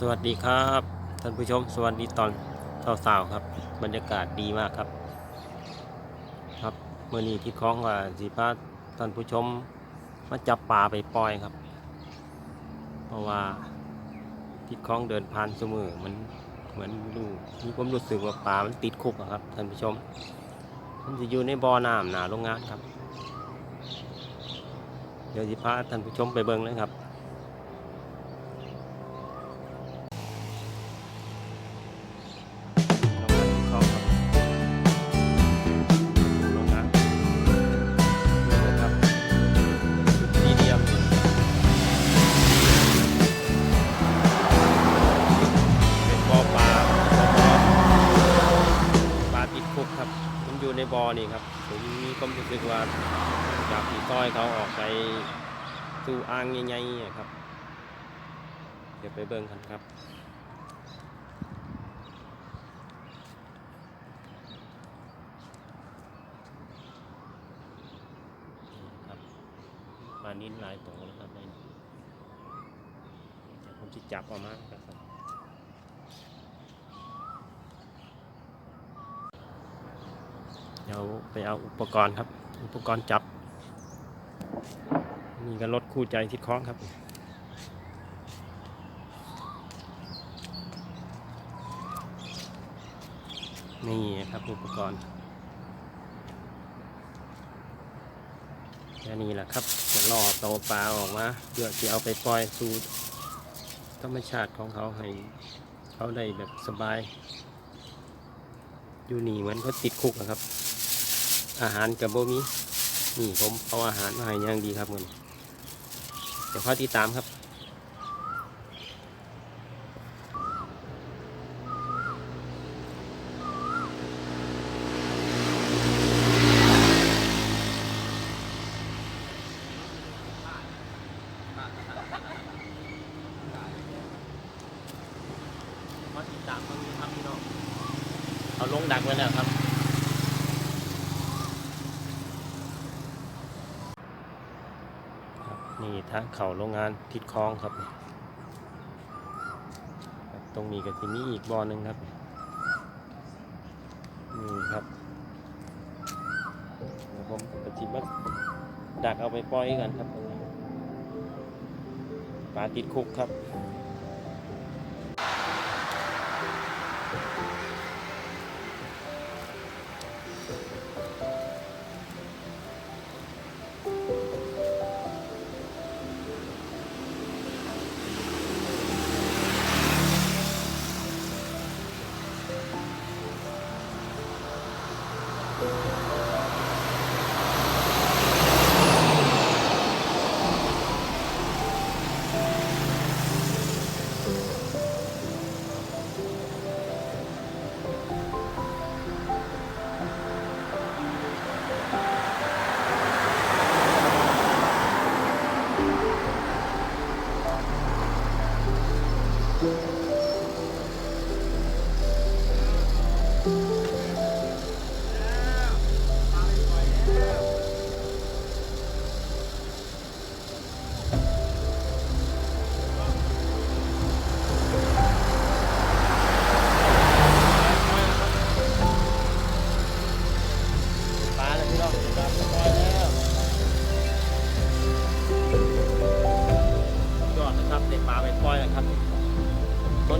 สวัสดีครับท่านผู้ชม สวัสดีตอนเช้าๆครับ บรรยากาศดีมากครับ ครับเมื่อนี้ที่คล้องว่าสีพาท่านผู้ชมมาจับปลาไปปล่อยครับ เพราะว่าที่คล้องเดินผ่านเสมอมันเหมือนดูมีความรู้สึกว่าปลามันติดคุกครับท่านผู้ชม มันจะอยู่ในบ่อน้ำหนาโรงงานครับ เดี๋ยวสิพาท่านผู้ชมไปเบิ่งเลยครับ สึกว่าจากที่ต้อยเขาออกไปสู่อ่างใหญ่ๆอะครับ เดี๋ยวไปเบิ่งกันครับนี่ครับปลานิ้นหลายตัวแล้วครับในนี้เดี๋ยวผมจะจับออกมาครับเดี๋ยวไปเอาอุปกรณ์ครับ อุปกรณ์จับ นี่ก็รถคู่ใจที่คล้องครับ นี่ครับอุปกรณ์แค่นี้แหละครับจะล่อโตปลาออกมาเพื่อที่เอาไปปล่อยสู่ธรรมชาติของเขาให้เขาได้แบบสบาย อยู่นี่เหมือนเขาติดคุกอะครับ อาหารกับโบมีนี่ผมเอาอาหารมาให้ย่างดีครับมันเดี๋ยวพอติดตามครับมาติดตามตรงนี้ครับพี่น้องเอาลงดักไว้แล้วครับ ครับ นี่ ทางเข่าโรงงานทิดคลองครับ ตรงนี้ก็ที่มีอีกบ่อหนึ่งครับนี่ครับเดี๋ยวผมกระจิบมาดักเอาไปปล่อยกันครับตรงนี้ปลาติดคุกครับ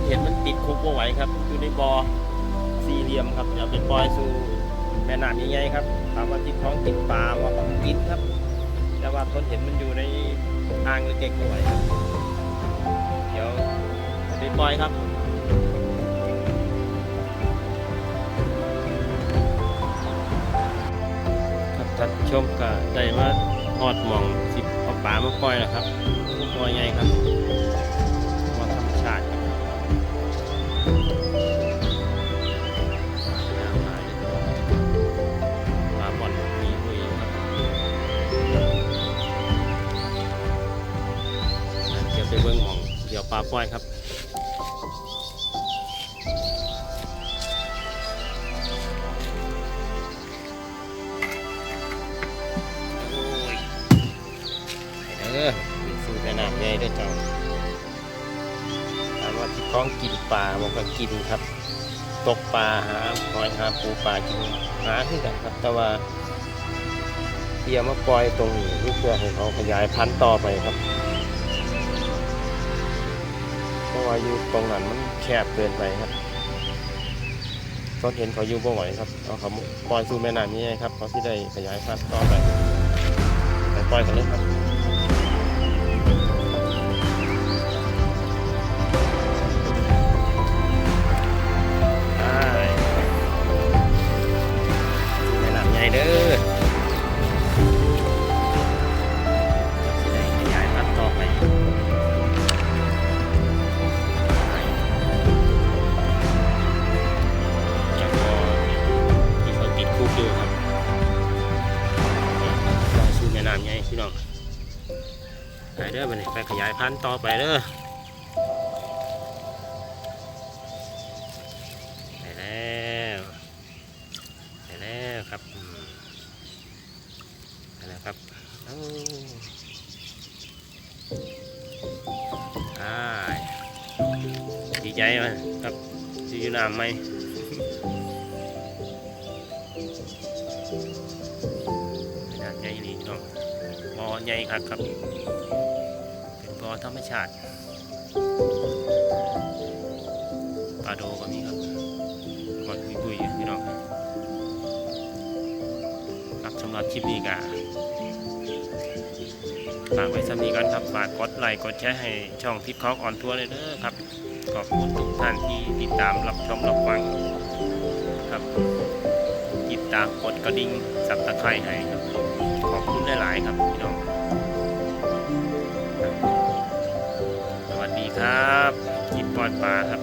เห็นมันติดคุกบ่ไหวครับ อยู่ในบ่อสี่เหลี่ยมครับเดี๋ยวไปปล่อยสู่แม่น้ำใหญ่ๆครับถามว่าติดท้องติดปลาว่าผมติดครับ แต่ว่าต้นเห็นมันอยู่ในอ่างเล็กๆบ่ไหวครับเดี๋ยวไปปล่อยครับครับท่านชมก็ได้มาทอดมองสิบเอาปลามาปล่อยแล้วครับตัวใหญ่ครับ ปลาป่อยครับโอ้ยเออสูตรน้ำใหญ่ด้วยเจ้าถามว่าที่คล้องกินปลาบอกว่ากินครับ ตกปลาหาหอยหาปูปลากินหาที่กันครับ แต่ว่าเทียมาปล่อยตรงนี้เพื่อให้เขาขยายพันธุ์ต่อไปครับ ว่าอยู่ตรงนั้นมันแคบเกินไปครับก็เห็นเขาอยู่บ่ไหวครับเอาเขาปล่อยสู่แม่น้ำนี้ครับเขาที่ได้ขยายพันธุ์ต่อไปไปปล่อยกันเลยครับ ขยายพันธุ์ต่อไปเด้อไปแล้วไปแล้วครับอืมไปแล้วครับเอ้ยดีใจไหมครับที่อยู่น้ำไหมขนาดใหญ่ดีเนาะบ่อใหญ่ครับครับ เป็นบ่อธรรมชาติปลาโดก็มีครับบ่อนปุยๆอยู่พี่น้องครับสำหรับคลิปนี้ก็ฝากไว้สำนีกันครับฝากกดไลค์กดแชร์ให้ช่องทิศคอกออนทัวร์เลยเด้อครับขอบคุณทุกท่านที่ติดตามรับชมรับฟังครับติดตามกดกระดิ่งสับตะไคร้ให้ครับขอบคุณหลาย ๆ ครับพี่น้อง ครับกินปอดปลาครับ